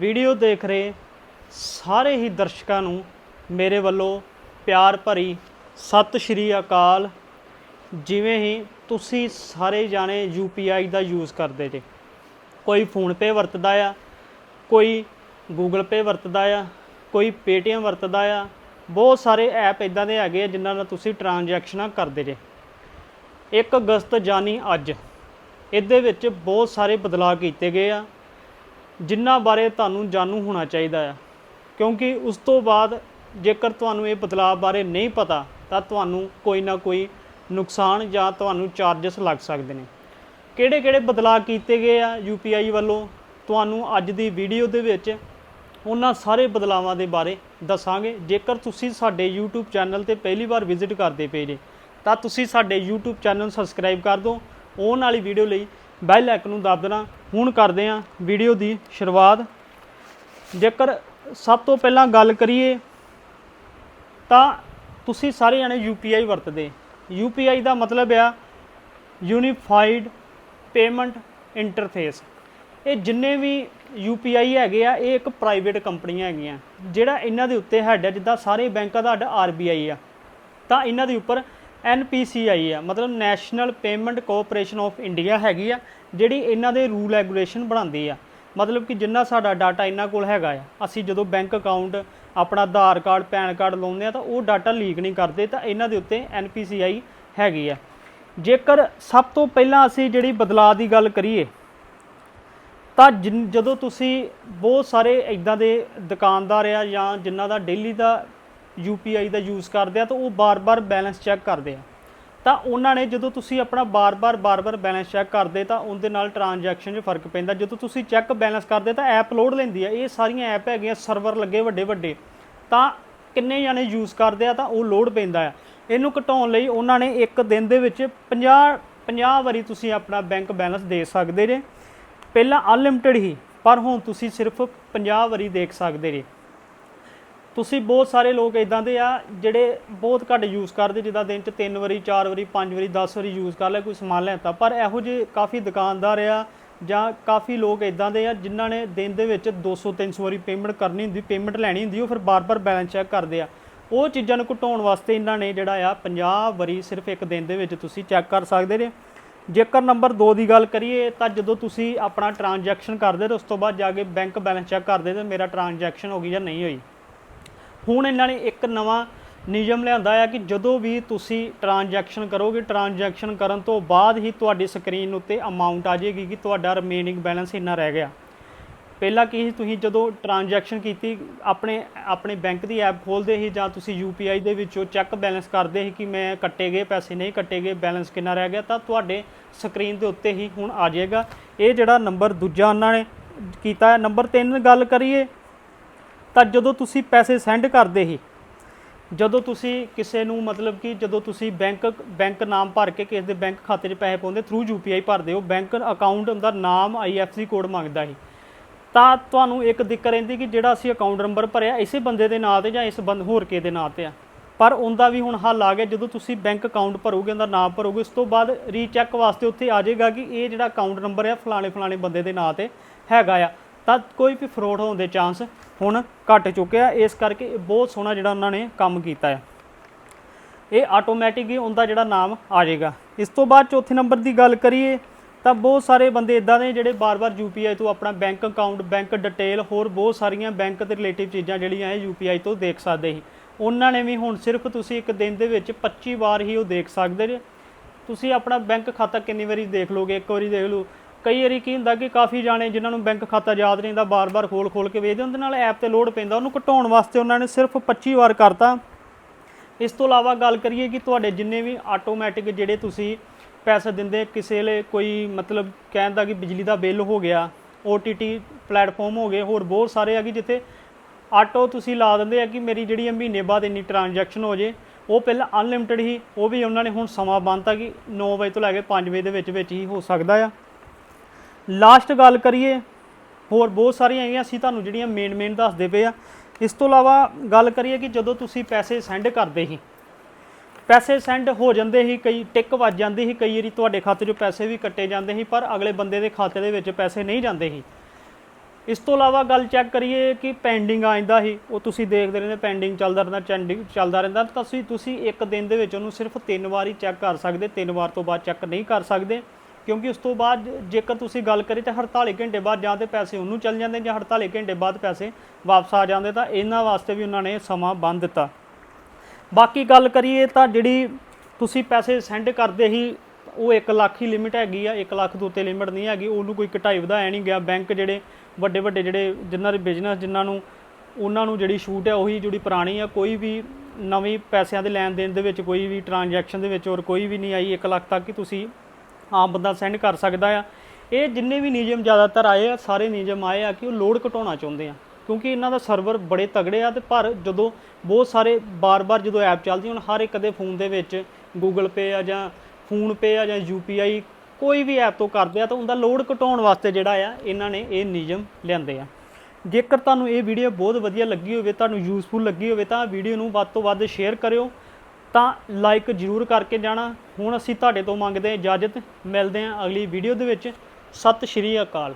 Video ਦੇਖ ਰਹੇ ਸਾਰੇ ਹੀ ਦਰਸ਼ਕਾਂ ਨੂੰ ਮੇਰੇ ਵੱਲੋਂ ਪਿਆਰ ਭਰੀ ਸਤਿ ਸ਼੍ਰੀ ਅਕਾਲ। ਜਿਵੇਂ ਹੀ ਤੁਸੀਂ ਸਾਰੇ ਜਾਣੇ UPI ਦਾ ਯੂਜ਼ ਕਰਦੇ ਜੇ, ਕੋਈ ਫੋਨ ਪੇ ਵਰਤਦਾ ਆ, ਕੋਈ ਗੂਗਲ ਪੇ ਵਰਤਦਾ ਆ, ਕੋਈ Paytm ਵਰਤਦਾ ਆ, ਬਹੁਤ ਸਾਰੇ ਐਪ ਇਦਾਂ ਦੇ ਹੈਗੇ ਆ ਜਿਨ੍ਹਾਂ ਨਾਲ ਤੁਸੀਂ ਟ੍ਰਾਂਜੈਕਸ਼ਨਾਂ ਕਰਦੇ ਜੇ। 1 ਅਗਸਤ ਜਾਨੀ ਅੱਜ, ਇਹਦੇ ਵਿੱਚ ਬਹੁਤ ਸਾਰੇ ਬਦਲਾਅ ਕੀਤੇ ਗਏ ਆ। ਜਿਨ੍ਹਾਂ ਬਾਰੇ ਤੁਹਾਨੂੰ ਜਾਣੂ ਹੋਣਾ ਚਾਹੀਦਾ ਆ। ਕਿਉਂਕਿ ਉਸ ਤੋਂ ਬਾਅਦ ਜੇਕਰ ਤੁਹਾਨੂੰ ਇਹ ਬਦਲਾਅ ਬਾਰੇ ਨਹੀਂ ਪਤਾ, ਤਾਂ ਤੁਹਾਨੂੰ ਕੋਈ ਨਾ ਕੋਈ ਨੁਕਸਾਨ ਜਾਂ ਤੁਹਾਨੂੰ ਚਾਰजेस ਲੱਗ ਸਕਦੇ ਨੇ। ਕਿਹੜੇ ਕਿਹੜੇ ਬਦਲਾਅ ਕੀਤੇ ਗਏ ਆ UPI ਵੱਲੋਂ? ਤੁਹਾਨੂੰ ਅੱਜ ਦੀ ਵੀਡੀਓ ਦੇ ਵਿੱਚ ਉਹਨਾਂ ਸਾਰੇ ਬਦਲਾਵਾਂ ਦੇ ਬਾਰੇ ਦੱਸਾਂਗੇ। ਜੇਕਰ ਤੁਸੀਂ ਸਾਡੇ YouTube ਚੈਨਲ ਤੇ ਪਹਿਲੀ ਵਾਰ ਵਿਜ਼ਿਟ ਕਰਦੇ ਪਏ ਜੇ, ਤਾਂ ਤੁਸੀਂ ਸਾਡੇ YouTube ਚੈਨਲ ਨੂੰ ਸਬਸਕ੍ਰਾਈਬ ਕਰ ਦਿਓ। ਆਉਣ ਵਾਲੀ ਵੀਡੀਓ ਲਈ ਬੈਲ ਆਈਕਨ ਨੂੰ ਦਬ ਦੇਣਾ। ਹੁਣ ਕਰਦੇ ਹਾਂ ਵੀਡੀਓ ਦੀ ਸ਼ੁਰੂਆਤ। ਜੇਕਰ ਸਭ ਤੋਂ ਪਹਿਲਾਂ ਗੱਲ ਕਰੀਏ, ਤਾਂ ਤੁਸੀਂ ਸਾਰੇ ਜਣੇ UPI ਵਰਤਦੇ। UPI ਦਾ ਮਤਲਬ ਆ ਯੂਨੀਫਾਈਡ ਪੇਮੈਂਟ ਇੰਟਰਫੇਸ। ਇਹ ਜਿੰਨੇ ਵੀ UPI ਹੈਗੇ ਆ, ਇਹ ਇੱਕ ਪ੍ਰਾਈਵੇਟ ਕੰਪਨੀਆਂ ਹੈਗੀਆਂ। ਜਿਹੜਾ ਇਹਨਾਂ ਦੇ ਉੱਤੇ ਹੈਡ ਹੈ ਜਿੱਦਾਂ ਸਾਰੇ ਬੈਂਕਾਂ ਦਾ ਹੈਡ RBI ਆ, ਤਾਂ ਇਹਨਾਂ ਦੇ ਉੱਪਰ NPCI ਆ, ਮਤਲਬ national payment cooperation of India ਹੈਗੀ ਆ। ਜਿਹੜੀ ਇਹਨਾਂ ਦੇ ਰੂਲ ਰੈਗੂਲੇਸ਼ਨ ਬਣਾਉਂਦੀ ਆ। ਮਤਲਬ ਕਿ ਜਿੰਨਾ ਸਾਡਾ ਡਾਟਾ ਇਹਨਾਂ ਕੋਲ ਹੈਗਾ ਆ, ਅਸੀਂ ਜਦੋਂ ਬੈਂਕ ਅਕਾਊਂਟ ਆਪਣਾ ਆਧਾਰ ਕਾਰਡ, ਪੈਨ ਕਾਰਡ ਲਾਉਂਦੇ ਆ ਤਾਂ ਉਹ ਡਾਟਾ ਲੀਕ ਨਹੀਂ ਕਰਦੇ ਤਾਂ ਇਹਨਾਂ ਦੇ ਉੱਤੇ NPCI ਹੈਗੀ ਆ। ਜੇਕਰ ਸਭ ਤੋਂ ਪਹਿਲਾਂ ਅਸੀਂ ਜਿਹੜੀ ਬਦਲਾਅ ਦੀ ਗੱਲ ਕਰੀਏ, ਤਾਂ ਜਦੋਂ ਤੁਸੀਂ ਬਹੁਤ ਸਾਰੇ ਇਦਾਂ ਦੇ ਦੁਕਾਨਦਾਰ ਆ ਜਾਂ ਜਿਨ੍ਹਾਂ ਦਾ ਡੇਲੀ ਦਾ UPI ਦਾ ਯੂਜ਼ ਕਰਦੇ ਆ ਤਾਂ ਉਹ ਬਾਰ-ਬਾਰ ਬੈਲੈਂਸ ਚੈੱਕ ਕਰਦੇ ਆ। ਤਾਂ ਉਹਨਾਂ ਨੇ ਜਦੋਂ ਤੁਸੀਂ ਆਪਣਾ ਬਾਰ-ਬਾਰ ਬਾਰ-ਬਾਰ ਬੈਲੈਂਸ ਚੈੱਕ ਕਰਦੇ ਤਾਂ ਉਹਦੇ ਨਾਲ ਟ੍ਰਾਂਜੈਕਸ਼ਨ 'ਚ ਫ਼ਰਕ ਪੈਂਦਾ। ਜਦੋਂ ਤੁਸੀਂ ਚੈੱਕ ਬੈਲੈਂਸ ਕਰਦੇ ਤਾਂ ਐਪ ਲੋਡ ਲੈਂਦੀ ਹੈ। ਇਹ ਸਾਰੀਆਂ ਐਪ ਹੈਗੀਆਂ ਸਰਵਰ ਲੱਗੇ ਵੱਡੇ-ਵੱਡੇ। ਤਾਂ ਕਿੰਨੇ ਜਾਣੇ ਯੂਜ਼ ਕਰਦੇ ਆ ਤਾਂ ਉਹ ਲੋਡ ਪੈਂਦਾ ਆ ਇਹਨੂੰ ਘਟਾਉਣ ਲਈ ਉਹਨਾਂ ਨੇ ਇੱਕ ਦਿਨ ਦੇ ਵਿੱਚ 50 50 ਵਾਰੀ ਤੁਸੀਂ ਆਪਣਾ ਬੈਂਕ ਬੈਲੈਂਸ ਦੇ ਸਕਦੇ ਜੇ। ਪਹਿਲਾਂ ਅਨਲਿਮਟਿਡ ਹੀ, ਪਰ ਹੁਣ ਤੁਸੀਂ ਸਿਰਫ 50 ਵਾਰੀ ਦੇਖ ਸਕਦੇ ਜੇ। ਤੁਸੀਂ ਬਹੁਤ ਸਾਰੇ ਲੋਕ ਇਦਾਂ ਦੇ ਆ ਜਿਹੜੇ ਬਹੁਤ ਘੱਟ ਯੂਜ਼ ਕਰਦੇ, ਜਿੱਦਾਂ ਦਿਨ ਚ 3 ਵਾਰੀ 4 ਵਾਰੀ 5 ਵਾਰੀ 10 ਵਾਰੀ ਯੂਜ਼ ਕਰ ਲਿਆ ਕੋਈ ਸਮਾਨ ਲੈਤਾ ਪਰ ਇਹੋ ਜਿਹੇ ਕਾਫੀ ਦੁਕਾਨਦਾਰ ਆ ਜਾਂ ਕਾਫੀ ਲੋਕ ਇਦਾਂ ਦੇ ਆ ਜਿਨ੍ਹਾਂ ਨੇ ਦਿਨ ਦੇ ਵਿੱਚ 200 300 ਵਾਰੀ ਪੇਮੈਂਟ ਕਰਨੀ ਹੁੰਦੀ ਪੇਮੈਂਟ ਲੈਣੀ ਹੁੰਦੀ, ਉਹ ਫਿਰ ਬਾਰ-ਬਾਰ ਬੈਲੈਂਸ ਚੈੱਕ ਕਰਦੇ ਆ। ਉਹ ਚੀਜ਼ਾਂ ਨੂੰ ਘਟਾਉਣ ਵਾਸਤੇ ਇਹਨਾਂ ਨੇ ਜਿਹੜਾ ਆ 50 ਵਾਰੀ ਸਿਰਫ ਇੱਕ ਦਿਨ ਦੇ ਵਿੱਚ ਤੁਸੀਂ ਚੈੱਕ ਕਰ ਸਕਦੇ ਨੇ ਜੇਕਰ ਨੰਬਰ 2 ਦੀ ਗੱਲ ਕਰੀਏ, ਤਾਂ ਜਦੋਂ ਤੁਸੀਂ ਆਪਣਾ ਟ੍ਰਾਂਜੈਕਸ਼ਨ ਕਰਦੇ ਤੇ ਉਸ ਤੋਂ ਬਾਅਦ ਜਾ ਕੇ ਬੈਂਕ ਬੈਲੈਂਸ ਚੈੱਕ ਕਰਦੇ ਤੇ ਮੇਰਾ ਟ੍ਰਾਂਜੈਕਸ਼ਨ ਹੋ ਗਈ ਜਾਂ ਨਹੀਂ ਹੋਈ। ਹੁਣ ਇਹਨਾਂ ਨੇ ਇੱਕ ਨਵਾਂ ਨਿਯਮ ਲਿਆਂਦਾ ਆ ਕਿ ਜਦੋਂ ਵੀ ਤੁਸੀਂ ਟ੍ਰਾਂਜੈਕਸ਼ਨ ਕਰੋਗੇ ਟ੍ਰਾਂਜੈਕਸ਼ਨ ਕਰਨ ਤੋਂ ਬਾਅਦ ਹੀ ਤੁਹਾਡੀ ਸਕਰੀਨ ਉੱਤੇ ਅਮਾਉਂਟ ਆ ਜਾਏਗੀ ਕਿ ਤੁਹਾਡਾ ਰਿਮੇਨਿੰਗ ਬੈਲੈਂਸ ਇੰਨਾ ਰਹਿ ਗਿਆ। ਪਹਿਲਾਂ ਕੀ ਸੀ, ਤੁਸੀਂ ਜਦੋਂ ਟ੍ਰਾਂਜੈਕਸ਼ਨ ਕੀਤੀ, ਆਪਣੇ ਆਪਣੇ ਬੈਂਕ ਦੀ ਐਪ ਖੋਲਦੇ ਸੀ ਜਾਂ ਤੁਸੀਂ UPI ਦੇ ਵਿੱਚੋਂ ਚੈੱਕ ਬੈਲੈਂਸ ਕਰਦੇ ਸੀ ਕਿ ਮੈਂ ਕੱਟੇ ਗਏ ਪੈਸੇ ਨਹੀਂ ਕੱਟੇ ਗਏ ਬੈਲੈਂਸ ਕਿੰਨਾ ਰਹਿ ਗਿਆ, ਤਾਂ ਤੁਹਾਡੇ ਸਕਰੀਨ ਦੇ ਉੱਤੇ ਹੀ ਹੁਣ ਆ ਜਾਏਗਾ। ਇਹ ਜਿਹੜਾ ਨੰਬਰ ਦੂਜਾ ਉਹਨਾਂ ਨੇ ਕੀਤਾ ਹੈ ਨੰਬਰ 3 ਗੱਲ ਕਰੀਏ ਤਾਂ ਜਦੋਂ ਤੁਸੀਂ ਪੈਸੇ ਸੈਂਡ ਕਰਦੇ ਸੀ, ਜਦੋਂ ਤੁਸੀਂ ਕਿਸੇ ਨੂੰ ਮਤਲਬ ਕਿ ਜਦੋਂ ਤੁਸੀਂ ਬੈਂਕ ਬੈਂਕ ਨਾਮ ਭਰ ਕੇ ਕਿਸੇ ਦੇ ਬੈਂਕ ਖਾਤੇ 'ਚ ਪੈਸੇ ਪਾਉਂਦੇ ਥਰੂ UPI ਭਰਦੇ ਹੋ, ਬੈਂਕ ਅਕਾਊਂਟ ਦਾ ਨਾਮ IFSC ਕੋਡ ਮੰਗਦਾ ਸੀ, ਤਾਂ ਤੁਹਾਨੂੰ ਇੱਕ ਦਿੱਕਤ ਰਹਿੰਦੀ ਕਿ ਜਿਹੜਾ ਅਸੀਂ ਅਕਾਊਂਟ ਨੰਬਰ ਭਰਿਆ ਇਸੇ ਬੰਦੇ ਦੇ ਨਾਂ ਤੇ ਜਾਂ ਇਸ ਬੰਦ, ਹੋਰ ਕੇ ਦੇ ਨਾਂ ਤੇ ਆ। ਪਰ ਉਹਦਾ ਵੀ ਹੁਣ ਹੱਲ ਆ ਗਿਆ, ਜਦੋਂ ਤੁਸੀਂ ਬੈਂਕ ਅਕਾਊਂਟ ਭਰੋਗੇ, ਉਹਦਾ ਨਾਮ ਭਰੋਗੇ, ਉਸ ਤੋਂ ਬਾਅਦ ਰੀਚੈਕ ਵਾਸਤੇ ਉੱਥੇ ਆ ਜਾਏਗਾ ਕਿ ਇਹ ਜਿਹੜਾ ਅਕਾਊਂਟ ਨੰਬਰ ਹੈ ਫਲਾਣੇ ਫਲਾਣੇ ਬੰਦੇ ਦੇ ਨਾਂ ਤੇ ਹੈਗਾ ਆ। ਤਾਂ ਕੋਈ ਵੀ ਫਰੋਡ ਹੋਣ ਦੇ ਚਾਂਸ ਹੁਣ ਘਟ ਚੁੱਕਿਆ ਇਸ ਕਰਕੇ ਇਹ ਬਹੁਤ ਸੋਹਣਾ ਜਿਹੜਾ ਉਹਨਾਂ ਨੇ ਕੰਮ ਕੀਤਾ ਹੈ ਇਹ ਆਟੋਮੈਟਿਕ ਹੀ ਉਹਦਾ ਜਿਹੜਾ ਨਾਮ ਆ ਜਾਏਗਾ। ਇਸ ਤੋਂ ਬਾਅਦ ਚੌਥੇ ਨੰਬਰ ਦੀ ਗੱਲ ਕਰੀਏ ਤਾਂ ਬਹੁਤ ਸਾਰੇ ਬੰਦੇ ਇਦਾਂ ਦੇ ਜਿਹੜੇ ਬਾਰ-ਬਾਰ UPI ਤੋਂ ਆਪਣਾ ਬੈਂਕ ਅਕਾਊਂਟ ਬੈਂਕ ਡਿਟੇਲ ਹੋਰ ਬਹੁਤ ਸਾਰੀਆਂ ਬੈਂਕ ਦੇ ਰਿਲੇਟਿਵ ਚੀਜ਼ਾਂ ਜਿਹੜੀਆਂ ਇਹ UPI ਤੋਂ ਦੇਖ ਸਕਦੇ ਸੀ। ਉਹਨਾਂ ਨੇ ਵੀ ਹੁਣ ਸਿਰਫ ਤੁਸੀਂ ਇੱਕ ਦਿਨ ਦੇ ਵਿੱਚ 25 ਵਾਰ ਹੀ ਉਹ ਦੇਖ ਸਕਦੇ ਜੇ। ਤੁਸੀਂ ਆਪਣਾ ਬੈਂਕ ਖਾਤਾ ਕਿੰਨੀ ਵਾਰੀ ਦੇਖ ਲੋਗੇ ਇੱਕ ਵਾਰੀ ਦੇਖ ਲਓ। ਕਈ ਵਾਰੀ ਕੀ ਹੁੰਦਾ ਕਿ ਕਾਫੀ ਜਾਣੇ ਜਿਨ੍ਹਾਂ ਨੂੰ ਬੈਂਕ ਖਾਤਾ ਯਾਦ ਨਹੀਂ ਹੁੰਦਾ, ਬਾਰ-ਬਾਰ ਖੋਲ-ਖੋਲ ਕੇ ਵੇਚਦੇ ਉਹਦੇ ਨਾਲ ਐਪ ਤੇ ਲੋਡ ਪੈਂਦਾ, ਉਹਨੂੰ ਘਟਾਉਣ ਵਾਸਤੇ ਉਹਨਾਂ ਨੇ ਸਿਰਫ 25 ਵਾਰ ਕਰਤਾ। ਇਸ ਤੋਂ ਇਲਾਵਾ ਗੱਲ ਕਰੀਏ ਕਿ ਤੁਹਾਡੇ ਜਿੰਨੇ ਵੀ ਆਟੋਮੈਟਿਕ ਜਿਹੜੇ ਤੁਸੀਂ ਪੈਸੇ ਦਿੰਦੇ, ਕਿਸੇ ਲਈ ਕੋਈ ਮਤਲਬ ਕਹਿੰਦਾ ਕਿ ਬਿਜਲੀ ਦਾ ਬਿੱਲ ਹੋ ਗਿਆ OTT ਪਲੇਟਫਾਰਮ ਹੋ ਗਏ, ਹੋਰ ਬਹੁਤ ਸਾਰੇ ਆ ਕਿ ਜਿੱਥੇ ਆਟੋ ਤੁਸੀਂ ਲਾ ਦਿੰਦੇ ਆ ਕਿ ਮੇਰੀ ਜਿਹੜੀ ਇਹ ਮਹੀਨੇ ਬਾਅਦ ਇੰਨੀ ਟ੍ਰਾਂਜੈਕਸ਼ਨ ਹੋ ਜੇ, ਉਹ ਪਹਿਲਾਂ ਅਨਲਿਮਿਟਿਡ ਹੀ, ਉਹ ਵੀ ਉਹਨਾਂ ਨੇ ਹੁਣ ਸਮਾਂ ਬੰਨਤਾ ਕਿ 9 ਵਜੇ ਤੋਂ ਲੈ ਕੇ 5 ਵਜੇ ਦੇ ਵਿੱਚ ਵਿੱਚ ਹੀ ਹੋ ਸਕਦਾ ਆ। ਲਾਸਟ ਗੱਲ ਕਰੀਏ, ਹੋਰ ਬਹੁਤ ਸਾਰੀਆਂ ਹੈਗੀਆਂ ਅਸੀਂ ਤੁਹਾਨੂੰ ਜਿਹੜੀਆਂ ਮੇਨ ਮੇਨ ਦੱਸਦੇ ਪਏ ਆ। ਇਸ ਤੋਂ ਇਲਾਵਾ ਗੱਲ ਕਰੀਏ ਕਿ ਜਦੋਂ ਤੁਸੀਂ ਪੈਸੇ ਸੈਂਡ ਕਰਦੇ ਸੀ, ਪੈਸੇ ਸੈਂਡ ਹੋ ਜਾਂਦੇ ਸੀ, ਕਈ ਟਿਕ ਵੱਜ ਜਾਂਦੀ ਸੀ, ਕਈ ਵਾਰੀ ਤੁਹਾਡੇ ਖਾਤੇ 'ਚੋਂ ਪੈਸੇ ਵੀ ਕੱਟੇ ਜਾਂਦੇ ਸੀ, ਪਰ ਅਗਲੇ ਬੰਦੇ ਦੇ ਖਾਤੇ ਦੇ ਵਿੱਚ ਪੈਸੇ ਨਹੀਂ ਜਾਂਦੇ ਸੀ। ਇਸ ਤੋਂ ਇਲਾਵਾ ਗੱਲ ਚੈੱਕ ਕਰੀਏ ਕਿ ਪੈਂਡਿੰਗ ਆ ਜਾਂਦਾ ਸੀ, ਉਹ ਤੁਸੀਂ ਦੇਖਦੇ ਰਹਿੰਦੇ ਪੈਂਡਿੰਗ ਚੱਲਦਾ ਰਹਿੰਦਾ ਚੈਂਡਿੰਗ ਚੱਲਦਾ ਰਹਿੰਦਾ, ਤਾਂ ਤੁਸੀਂ ਤੁਸੀਂ ਇੱਕ ਦਿਨ ਦੇ ਵਿੱਚ ਉਹਨੂੰ ਸਿਰਫ ਤਿੰਨ ਵਾਰ ਹੀ ਚੈੱਕ ਕਰ ਸਕਦੇ, ਤਿੰਨ ਵਾਰ ਤੋਂ ਬਾਅਦ ਚੈੱਕ ਨਹੀਂ ਕਰ ਸਕਦੇ। ਕਿਉਂਕਿ ਉਸ ਤੋਂ ਬਾਅਦ ਜੇਕਰ ਤੁਸੀਂ ਗੱਲ ਕਰੀ ਤਾਂ 48 ਘੰਟੇ ਬਾਅਦ ਜਾਂ ਤੇ ਪੈਸੇ ਉਹਨੂੰ ਚੱਲ ਜਾਂਦੇ ਜਾਂ 48 ਘੰਟੇ ਬਾਅਦ ਪੈਸੇ ਵਾਪਸ ਆ ਜਾਂਦੇ, ਤਾਂ ਇਹਨਾਂ ਵਾਸਤੇ ਵੀ ਉਹਨਾਂ ਨੇ ਸਮਾਂ ਬੰਦ ਦਿੱਤਾ। ਬਾਕੀ ਗੱਲ ਕਰੀਏ ਤਾਂ ਜਿਹੜੀ ਤੁਸੀਂ ਪੈਸੇ ਸੈਂਡ ਕਰਦੇ ਹੀ, ਉਹ 1 ਲੱਖ ਹੀ ਲਿਮਿਟ ਹੈਗੀ ਆ 1 ਲੱਖ ਤੋਂ ਉੱਤੇ ਲਿਮਿਟ ਨਹੀਂ ਹੈਗੀ, ਉਹਨੂੰ ਕੋਈ ਘਟਾਈ ਵਧਾਇਆ ਨਹੀਂ ਗਿਆ। ਬੈਂਕ ਜਿਹੜੇ ਵੱਡੇ ਵੱਡੇ ਜਿਹੜੇ ਜਿਨ੍ਹਾਂ ਦੇ ਬਿਜ਼ਨਸ ਜਿਨ੍ਹਾਂ ਨੂੰ, ਉਹਨਾਂ ਨੂੰ ਜਿਹੜੀ ਛੂਟ ਹੈ ਉਹੀ ਜਿਹੜੀ ਪੁਰਾਣੀ ਆ, ਕੋਈ ਵੀ ਨਵੀਂ ਪੈਸਿਆਂ ਦੇ ਲੈਣ ਦੇਣ ਦੇ ਵਿੱਚ, ਕੋਈ ਵੀ ਟ੍ਰਾਂਜੈਕਸ਼ਨ ਦੇ ਵਿੱਚ ਔਰ ਕੋਈ ਵੀ ਨਹੀਂ ਆਈ 1 ਲੱਖ ਤੱਕ ਕਿ ਤੁਸੀਂ ਆਮ ਬੰਦਾ ਸੈਂਡ ਕਰ ਸਕਦਾ ਆ। ਇਹ ਜਿੰਨੇ ਵੀ ਨਿਯਮ ਜ਼ਿਆਦਾਤਰ ਆਏ ਆ, ਸਾਰੇ ਨਿਯਮ ਆਏ ਆ ਕਿ ਉਹ ਲੋਡ ਘਟਾਉਣਾ ਚਾਹੁੰਦੇ ਆ। ਕਿਉਂਕਿ ਇਹਨਾਂ ਦਾ ਸਰਵਰ ਬੜੇ ਤਗੜੇ ਆ ਤੇ ਪਰ ਜਦੋਂ ਬਹੁਤ ਸਾਰੇ ਬਾਰ-ਬਾਰ ਜਦੋਂ ਐਪ ਚੱਲਦੀ ਹੁਣ ਹਰ ਇੱਕ ਦੇ ਫੋਨ ਦੇ ਵਿੱਚ Google Pay ਆ ਜਾਂ ਫੋਨ ਪੇ ਆ ਜਾਂ UPI ਕੋਈ ਵੀ ਐਪ ਤੋਂ ਕਰਦੇ ਆ, ਤਾਂ ਉਹਦਾ ਲੋਡ ਘਟਾਉਣ ਵਾਸਤੇ ਜਿਹੜਾ ਆ, ਇਹਨਾਂ ਨੇ ਇਹ ਨਿਯਮ ਲਿਆਂਦੇ ਆ। ਜੇਕਰ ਤੁਹਾਨੂੰ ਇਹ ਵੀਡੀਓ ਬਹੁਤ ਵਧੀਆ ਲੱਗੀ ਹੋਵੇ, ਤੁਹਾਨੂੰ ਯੂਸਫੁਲ ਲੱਗੀ ਹੋਵੇ, ਤਾਂ ਵੀਡੀਓ ਨੂੰ ਵੱਧ ਤੋਂ ਵੱਧ ਸ਼ੇਅਰ ਕਰਿਓ। ਤਾਂ ਲਾਈਕ ਜਰੂਰ ਕਰਕੇ ਜਾਣਾ। ਹੁਣ ਅਸੀਂ ਤੁਹਾਡੇ ਤੋਂ ਮੰਗਦੇ ਹਾਂ ਇਜਾਜ਼ਤ। ਮਿਲਦੇ ਹਾਂ ਅਗਲੀ ਵੀਡੀਓ ਦੇ ਵਿੱਚ। ਸਤਿ ਸ਼੍ਰੀ ਅਕਾਲ।